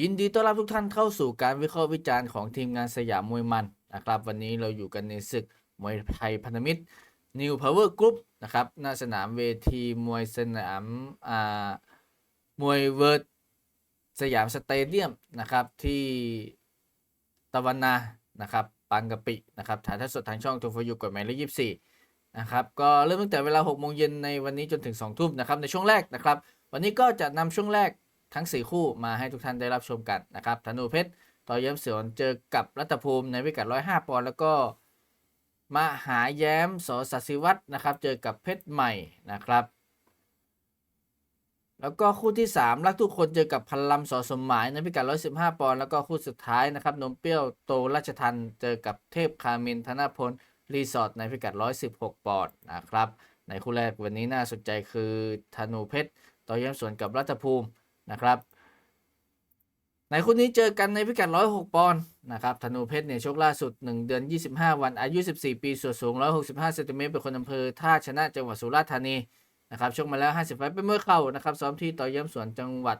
ยินดีต้อนรับทุกท่านเข้าสู่การวิเคราะห์วิจารณ์ของทีมงานสยามมวยมันนะครับวันนี้เราอยู่กันในศึกมวยไทยพันธมิตร New Power Group นะครับหน้าสนามเวทีมวยสนามอ่ามวยเวิร์ดสยามสเตเดียมนะครับที่ตะวันนานะครับปางกะปินะครับถ่ายทอดสดทางช่องทูฟยูกฎหมายเลขยี่สี่นะครับก็เริ่มตั้งแต่เวลา6โมงเย็นในวันนี้จนถึง 2 ทุ่มนะครับในช่วงแรกนะครับ วันนี้ก็จะนำช่วงแรก ทั้ง 4 คู่มาให้ทุกท่านได้รับชมกันนะครับธนูเพชรต่อเย้มเสือนเจอกับรัตภูมิในพิกัด 105 ปอนด์แล้วก็มหาแย้มสอสัสิวัตรนะครับ เจอกับเพชรใหม่นะครับ แล้วก็คู่ที่ 3 รักทุกคนเจอกับพันลำสอสมหมายในพิกัด 115 ปอนด์แล้วก็คู่สุดท้ายนะครับนมเปรี้ยวโตราชทันเจอกับเทพคามินธนพลรีสอร์ทในพิกัด 116 ปอนด์นะครับ ในคู่แรกวันนี้น่าสนใจคือธนูเพชรต่อเยี่ยมสวนกับรัฐภูมิ นะครับในคู่นี้เจอกันในพิกัด 106 ปอนด์นะครับธนูเพชรเนี่ยชกล่าสุด 1 เดือน 25 วัน อายุ 14 ปี ส่วนสูง 165เซนติเมตรเป็นคนอำเภอท่าชนะจังหวัดสุราษฎร์ธานีนะครับชกมาแล้ว 50ไฟเป็นมวยเข่านะครับ ซ้อมที่ต่อเยี่ยมสวนจังหวัด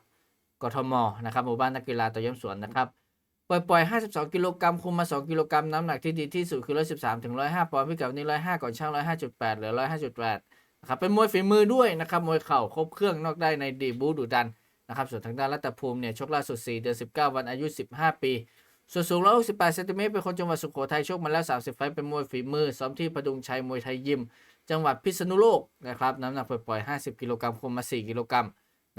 กทมนะครับหมู่บ้านนักกีฬาต่อเยี่ยมสวนนะครับปล่อยปล่อย 52 กิโลกรัมคุมมา 2 กิโลกรัมน้ำหนักที่ดีที่สุดคือ 113ถึง105 ปอนด์พิกัดนี้ 105 ก่อนช่าง 105.8 เหลือ 105.8นะครับเป็นมวยฝีมือด้วยนะครับมวยเข่าครบเครื่องนอกได้ในดีบูดุดัน นะครับ ส่วนทางด้านรัตภูมิเนี่ยชกล่าสุด 4 เดือน 19 วันอายุ 15 ปี ส่วนสูง 168เซนติเมตรเป็นคนจังหวัดสุโขทัยชกมาแล้ว 30 ไฟต์เป็นมวยฝีมือ ซ้อมที่พดุงชัยมวยไทยยิม จังหวัดพิษณุโลกนะครับ น้ำหนักปล่อยๆ50 กิโลกรัมคุมมา 4 กิโลกรัม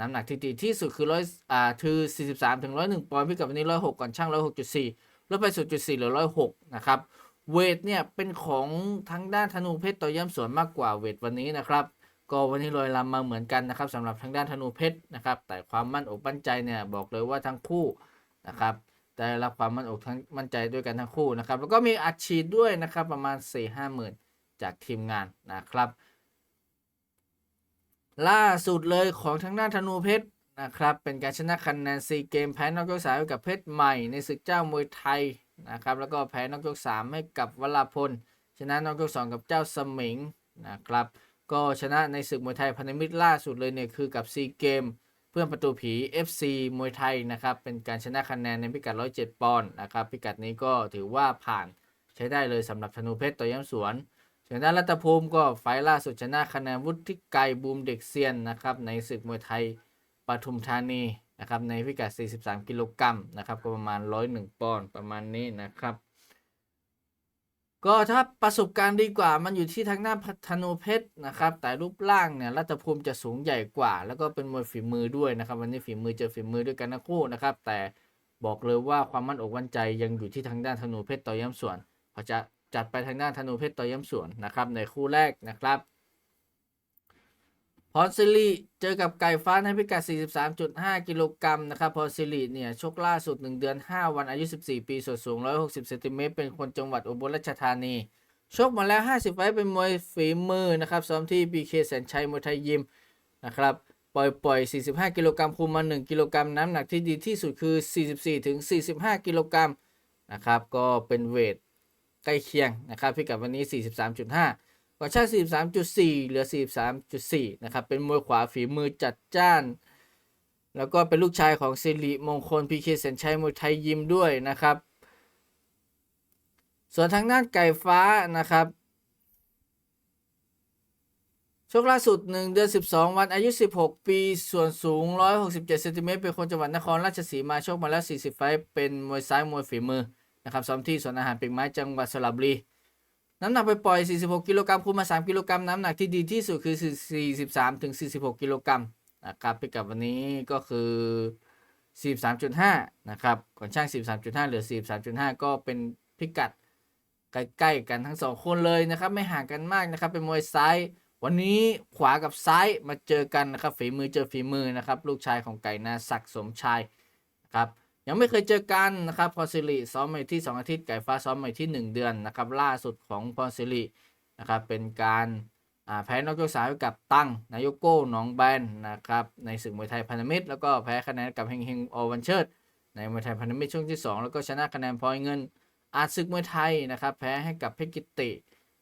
น้ำหนักที่ดีที่สุดคือร้อยอ่าคือ 43ถึง101 ปอนด์พิกัดวันนี้ 106 ก่อนช่าง 106.4 ลดไป 0.4เหลือ 106 นะครับ เวทเนี่ยเป็นของทางด้านธนูเพชรต่อย้ำสวนมากกว่าเวทวันนี้นะครับ ก็วันนี้ลอยลำมาเหมือนกันนะครับสำหรับทางด้านธนูเพชรนะครับ แต่ความมั่นอกมั่นใจเนี่ยบอกเลยว่าทั้งคู่นะครับได้รับความมั่นอกทั้งมั่นใจด้วยกันทั้งคู่นะครับ แล้วก็มีอัดฉีดด้วยนะครับประมาณ 4 5หมื่นจากทีมงานนะครับ ล่าสุดเลยของทางด้านธนูเพชรนะครับ เป็นการชนะคะแนนซีเกมแพ้นอกยกสามให้กับเพชรใหม่ในศึกเจ้ามวยไทยนะครับ แล้วก็แพ้นอกยกสามให้กับวราพลชนะนอกยกสองกับเจ้าสมิงนะครับ ก็ชนะในศึกมวยไทยพันธมิตรล่าสุดเลยเนี่ยคือกับซีเกมเพื่อนประตูผี FC มวยไทยนะครับ เป็นการชนะคะแนนในพิกัด 107 ปอนด์นะครับ พิกัดนี้ก็ถือว่าผ่านใช้ได้เลยสำหรับธนูเพชรต่อย้ำสวนส่วนด้านรัตภูมิก็ไฟล์ล่าสุดชนะคะแนนวุฒิไกรบูมเด็กเซียนนะครับในศึกมวยไทยปทุมธานีนะครับในพิกัด 43 กิโลกรัมนะครับก็ประมาณ 101 ปอนด์ประมาณนี้นะครับ ก็ถ้าประสบการณ์ดีกว่ามันอยู่ที่ทางหน้าธนูเพชรนะครับ แต่รูปร่างเนี่ยรัตภูมิจะสูงใหญ่กว่า แล้วก็เป็นมวยฝีมือด้วยนะครับ วันนี้ฝีมือเจอฝีมือด้วยกันทั้งคู่นะครับ แต่บอกเลยว่าความมั่นอกมั่นใจยังอยู่ที่ทางด้านธนูเพชรต่อย้ำส่วนเขาจะจัดไปทางด้านธนูเพชรต่อย้ำส่วนนะครับในคู่แรกนะครับ พรซิลีเจอกับไก่ฟ้าในพิกัด 43.5 กิโลกรัมนะครับพรซิลีเนี่ยชกล่าสุด 1 เดือน 5 วันอายุ 14 ปีส่วนสูง 160เซนติเมตรเป็นคนจังหวัดอุบลราชธานี ชกมาแล้ว 50 ไฟเป็นมวยฝีมือนะครับซ้อมที่ BK แสนชัยมวยไทยยิมนะครับปล่อยปล่อย 45 กิโลกรัมคุมมา 1 กิโลกรัมน้ำหนักที่ดีที่สุดคือ 44-45 กิโลกรัมนะครับก็เป็นเวทใกล้เคียงนะครับพิกัดวันนี้ 43.5 กว่าช่าง43.4 เหลือ 43.4 นะครับ เป็นมวยขวาฝีมือจัดจ้าน แล้วก็เป็นลูกชายของสิริมงคลพีเคเซนชัยมวยไทยยิมด้วยนะครับ ส่วนทางด้านไก่ฟ้านะครับชกล่าสุด 1 เดือน 12 วันอายุ 16 ปี ส่วนสูง 167เซนติเมตรเป็นคนจังหวัดนครราชสีมาชกมาแล้ว 40 ไฟ เป็นมวยซ้ายมวยฝีมือนะครับซ้อมที่สวนอาหารปิกไม้จังหวัดสระบุรี น้ำหนักไปปล่อย 46 กิโลกรัมคุมมา 3 กิโลกรัมน้ำหนักที่ดีที่สุดคือ 43ถึง46 กิโลกรัมนะครับพิกัดวันนี้ก็คือ 43.5 นะครับก่อนช่าง43.5 เหลือ 43.5 ก็เป็นพิกัดใกล้ๆกันทั้งสองคนเลยนะครับ ไม่ห่างกันมากนะครับ เป็นมวยซ้าย วันนี้ขวากับซ้ายมาเจอกันนะครับฝีมือเจอฝีมือนะครับ ลูกชายของไก่นาศักดิ์สมชายนะครับ ยังไม่เคยเจอกันนะครับพอซิลิซ้อมมาที่ 2 อาทิตย์ ไก่ฟ้าซ้อมมาที่ 1 เดือนนะครับล่าสุดของพอซิลินะครับเป็นการแพ้นอกยกสามให้กับตั้งนายกโก้หนองแบนนะครับในศึกมวยไทยพันธมิตร แล้วก็แพ้คะแนนกับเฮงเฮงอวันเชิดในมวยไทยพันธมิตรช่วงที่ 2 แล้วก็ชนะคะแนนพลอยเงิน อาจศึกมวยไทยนะครับแพ้ให้กับเพชรกิติ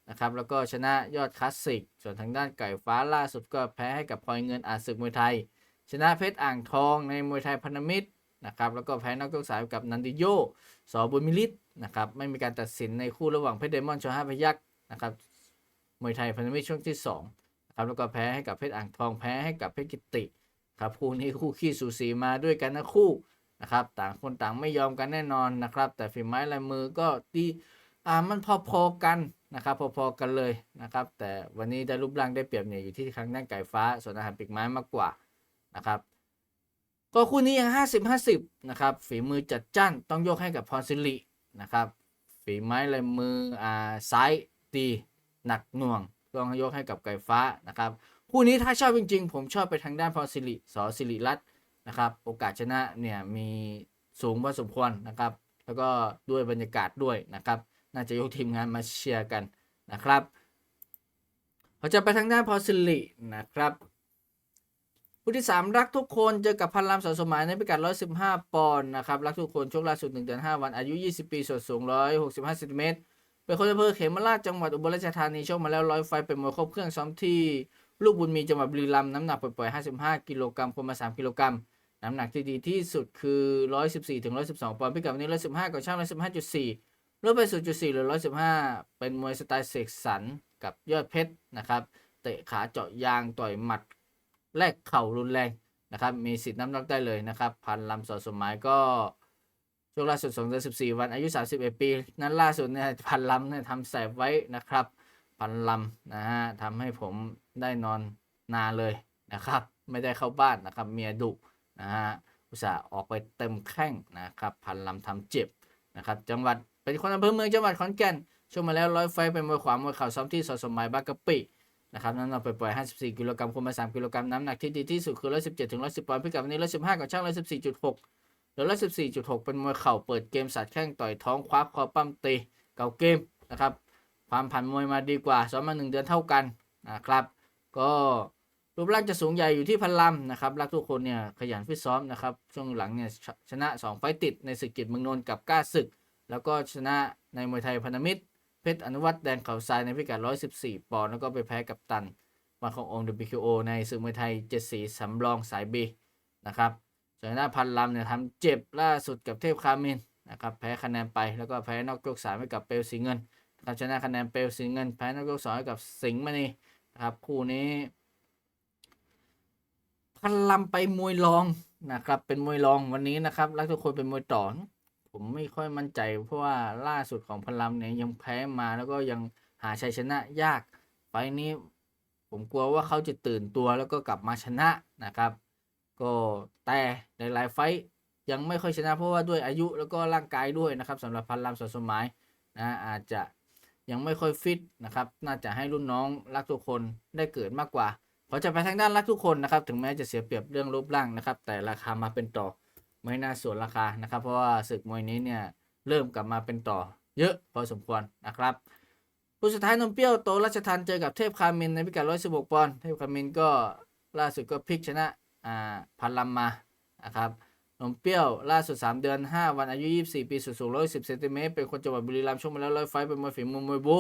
นะครับแล้วก็ชนะยอดคลาสสิก ส่วนทางด้านไก่ฟ้าล่าสุดก็แพ้ให้กับพลอยเงินอาจศึกมวยไทย ชนะเพชรอ่างทองในมวยไทยพันธมิตร นะครับแล้วก็แพ้นอกยกสายกับนันดิโยสอบุญมิลิตนะครับไม่มีการตัดสินในคู่ระหว่างเพชรเดมอนชอห้าพยักษ์นะครับมวยไทยพันธมิตรช่วงที่2นะครับแล้วก็แพ้ให้กับเพชรอ่างทองแพ้ให้กับเพชรกิติครับคู่นี้คู่ขี้สูสีมาด้วยกันนะคู่นะครับต่างคนต่างไม่ยอมกันแน่นอนนะครับ แต่ฝีไม้ลายมือก็ดีอ่ามันพอๆกันนะครับพอๆกันเลยนะครับ แต่วันนี้ได้รูปร่างได้เปรียบเนี่ยอยู่ที่ทางด้านไก่ฟ้า ส่วนอาหารปีกไม้มากกว่านะครับ ก็คู่นี้ยังห้าสิบห้าสิบนะครับ ฝีมือจัดจ้านต้องยกให้กับพรสิรินะครับ ฝีไม้ลายมืออ่าซ้ายดีหนักหน่วงต้องยกให้กับไก่ฟ้านะครับคู่นี้ถ้าชอบจริงๆ ผมชอบไปทางด้านพรสิริสอสิริรัตน์นะครับ โอกาสชนะเนี่ยมีสูงพอสมควรนะครับ แล้วก็ด้วยบรรยากาศด้วยนะครับ น่าจะยกทีมงานมาเชียร์กันนะครับเราจะไปทางด้านพรสิรินะครับ คู่ที่ 3 รักทุกคนเจอกับพันลำสอนสมหมายในพิกัด 115 ปอนด์นะครับ รักทุกคนช่วงล่าสุด1เดือน5วันอายุ 20 ปีส่วนสูง 165เซนติเมตรเป็นคนอำเภอเขมราชจังหวัดอุบลราชธานีชกมาแล้วร้อยไฟเป็นมวยครบเครื่องซ้อมที่ลูกบุญมีจังหวัดบุรีรัมย์น้ำหนักปล่อยๆ55 กิโลกรัมคนมา 3 กิโลกรัมน้ำหนักที่ดีที่สุดคือ 114ถึง112 ปอนด์พิกัดวันนี้115กับช่าง 115.4ลดไป 0.4หรือ 115 เป็นมวยสไตล์เสกสรรกับยอดเพชรนะครับเตะขาเจาะยางต่อยหมัด แลกเข่ารุนแรงนะครับ มีสิทธิ์น้ำหนักได้เลยนะครับ พันลำสอดสมหมายก็ช่วงล่าสุด2เดือน14 วันอายุ 31 ปี นั้นล่าสุดเนี่ยพันลำเนี่ยทำแสบไว้นะครับ พันลำนะฮะทำให้ผมได้นอนนานเลยนะครับ ไม่ได้เข้าบ้านนะครับ เมียดุนะฮะอุตส่าห์ออกไปเต็มแข้งนะครับ พันลำทำเจ็บนะครับ จังหวัดเป็นคนอำเภอเมืองจังหวัดขอนแก่นช่วงมาแล้วร้อยไฟเป็นมวยขวามวยเข่าซ้อมที่สอดสมหมายบางกะปิ นะครับน้ำหนักปล่อยๆ54 กิโลกรัมคุมมา 3 กิโลกรัมน้ำหนักที่ดีที่สุดคือ 117ถึง110ปอนด์พิกัดวันนี้ 115 กับช่าง 114.6หรือ114.6 เป็นมวยเข่าเปิดเกมสัตว์แข้งต่อยท้องคว้าคอปั้มตีเก่าเกมนะครับความผันมวยมาดีกว่าซ้อมมา 1 เดือนเท่ากันนะครับ ก็รูปร่างจะสูงใหญ่อยู่ที่พันลำนะครับรักทุกคนเนี่ยขยันฟิตซ้อมนะครับช่วงหลังเนี่ยชชนะ 2 ไฟต์ติดในศึกกิจเมืองนนท์กับก้าศึก แล้วก็ชนะในมวยไทยพันธมิตร ชรอนุวัตรแดงเขาทรายในพิกัด 114 ปอนด์แล้วก็ไปแพ้กับตันมาขององค์ WBO ในศึกมวยไทยเจ็ดสีสำรองสายบีนะครับส่วนหน้าพันลำเนี่ยทำเจ็บล่าสุดกับเทพคามินนะครับแพ้คะแนนไปแล้วก็แพ้นอกยกสามให้กับเปลวสีเงินนะครับชนะคะแนนเปลวสีเงิน แพ้นอกยกสองให้กับสิงห์มณีนะครับคู่นี้ พันลำไปมวยรองนะครับเป็นมวยรองวันนี้นะครับรักทุกคนเป็นมวยต่อ ผมไม่ค่อยมั่นใจ เพราะว่าล่าสุดของพลัมเนี่ยยังแพ้มาแล้วก็ยังหาชัยชนะยาก ไฟนี้ผมกลัวว่าเขาจะตื่นตัวแล้วก็กลับมาชนะนะครับ ก็แต่ในหลายๆไฟยังไม่ค่อยชนะเพราะว่าด้วยอายุแล้วก็ร่างกายด้วยนะครับสำหรับพันลำสดสมหมายนะอาจจะยังไม่ค่อยฟิตนะครับ น่าจะให้รุ่นน้องรักทุกคนได้เกิดมากกว่าขอจะไปทางด้านรักทุกคนนะครับ ถึงแม้จะเสียเปรียบเรื่องรูปร่างนะครับ แต่ราคามาเป็นต่อ ไม่น่าสวนราคานะครับ เพราะว่าศึกมวยนี้เนี่ยเริ่มกลับมาเป็นต่อเยอะพอสมควรนะครับผู้สุดท้ายนมเปรี้ยวโตรัชทันเจอกับเทพคามินในพิกัด 116 ปอนด์เทพคามินก็ล่าสุดก็พลิกชนะอ่าพันลำมานะครับนมเปรี้ยวล่าสุด 3 เดือน 5 วันอายุ 24 ปีสูงสูง110เซนติเมตรเป็นคนจังหวัดบุรีรัมย์ช่วงมาแล้วร้อยไฟเป็นมวยฝีมือมวยบุ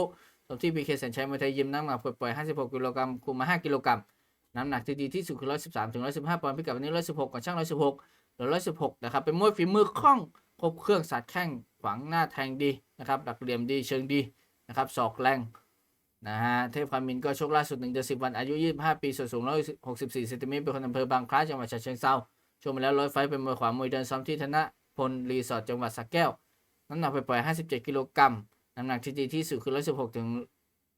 สมที่พีเคแสนชัยมวยไทยยิมน้ำหนักปล่อย56 กิโลกรัมคุมมา 5 กิโลกรัมน้ำหนักที่ดีที่สุดคือ 113ถึง115 ปอนด์พิกัดวันนี้ 116กับช่าง 116 หรือ116นะครับ เป็นมวยฝีมือคล่อง ครบเครื่องสัตว์แข้งขวางหน้าแทงดีนะครับหลักเหลี่ยมดีเชิงดีนะครับศอกแรงนะฮะเทพคามินก็ชกล่าสุด1เดือน10 วันอายุ 25 ปีส่วนสูง 164เซนติเมตรเป็นคนอำเภอบางคล้าจังหวัดฉะเชิงเทราชกมาแล้วร้อยไฟเป็นมวยขวามวยเดินซ้อมที่ธนพลรีสอร์ทจังหวัดสระแก้ว น้ำหนักไปปล่อย 57 กิโลกรัมน้ำหนักที่ดีที่สุดคือ 116 ถึง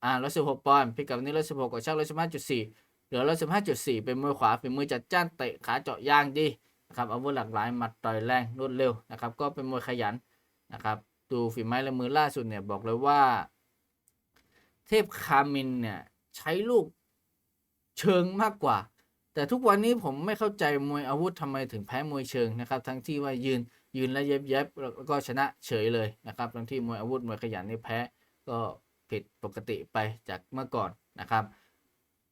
อ่า116 ปอนด์พิกัดนนี้ 116กับช่าง115.4 เหลือ 115.4 เป็นมวยขวาฝีมือจัดจ้านเตะขาเจาะยางดี นะครับอาวุธหลากหลายหมัดต่อยแรงรวดเร็วนะครับ ก็เป็นมวยขยันนะครับ ดูฝีไม้ลายมือล่าสุดเนี่ยบอกเลยว่า เทพคามินเนี่ยใช้ลูกเชิงมากกว่า แต่ทุกวันนี้ผมไม่เข้าใจมวยอาวุธทำไมถึงแพ้มวยเชิงนะครับ ทั้งที่ว่ายืนยืนแล้วเย็บเย็บแล้วก็ชนะเฉยเลยนะครับ ทั้งที่มวยอาวุธมวยขยันนี่แพ้ก็ผิดปกติไปจากเมื่อก่อนนะครับ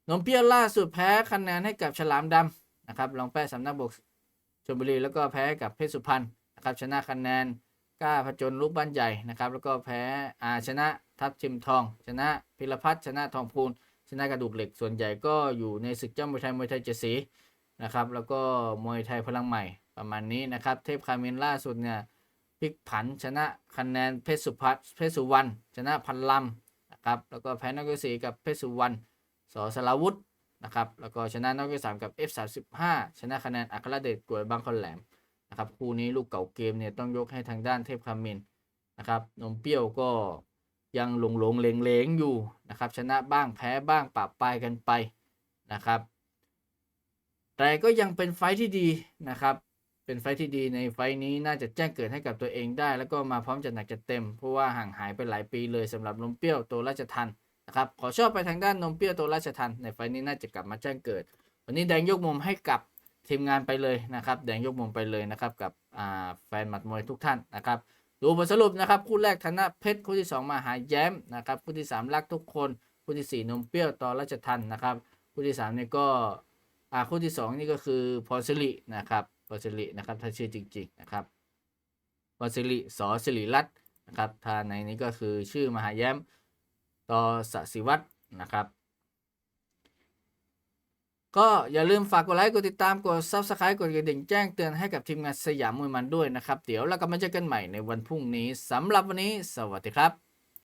นมเปี้ยวล่าสุดแพ้คะแนนให้กับฉลามดำนะครับรองแพ้สำนักบก ชลบุรีแล้วก็แพ้กับเพชรสุพรรณนะครับชนะคะแนนกล้าผจญลูกบ้านใหญ่นะครับแล้วก็แพ้อาชนะทัพชิมทอง ชนะพิรพัฒน์ชนะทองพูนชนะกระดูกเหล็กส่วนใหญ่ก็อยู่ในศึกเจ้ามวยไทยมวยไทยเจสีนะครับแล้วก็มวยไทยพลังใหม่ประมาณนี้นะครับเทพคามินล่าสุดเนี่ยพลิกผันชนะคะแนนเพชรสุพัฒน์เพชรสุวรรณชนะพันลำนะครับแล้วก็แพ้นอกสีกับเพชรสุวรรณสสลาวุธ นะครับแล้วก็ชนะนอกสามกับ F35 ชนะคะแนนอัครเดชกวยบางคนแหลมนะครับคู่นี้ลูกเก่าเกมเนี่ยต้องยกให้ทางด้านเทพคามินนะครับนมเปรี้ยวก็ยังหลงหลงเลงเลงๆอยู่นะครับชนะบ้างแพ้บ้างปรับปลายกันไปนะครับ แต่ก็ยังเป็นไฟที่ดีนะครับ เป็นไฟที่ดีในไฟนี้น่าจะแจ้งเกิดให้กับตัวเองได้ แล้วก็มาพร้อมจัดหนักจัดเต็มเพราะว่าห่างหายไปหลายปีเลยสำหรับนมเปรี้ยวตัวราชทัน นะครับขอชอบไปทางด้านนมเปรี้ยวตัวราชทันในไฟท์นี้น่าจะกลับมาแจ้งเกิด วันนี้แดงยกมุมให้กับทีมงานไปเลยนะครับ แดงยกมุมไปเลยนะครับกับแฟนหมัดมวยทุกท่านนะครับดูบทสรุปนะครับคู่แรกธนะเพชรคู่ที่สองมาหาแย้มนะครับคู่ที่สามรักทุกคนคู่ที่สี่นมเปรี้ยวต่อราชทันนะครับคู่ที่สามนี่ก็อ่าคู่ที่สองนี่ก็คือพรสิรินะครับพรสิรินะครับถ้าชื่อจริงๆนะครับพรสิริสอสิริรัตน์นะครับถ้าในนี้ก็คือชื่อมหาแย้ม ต่อสศิวัตรนะครับ ก็อย่าลืมฝากกดไลค์กดติดตามกด Subscribe กดกระดิ่งแจ้งเตือนให้กับทีมงานสยามมวยมันด้วยนะครับ เดี๋ยวเรากลับมาเจอกันใหม่ในวันพรุ่งนี้สำหรับวันนี้ สวัสดีครับ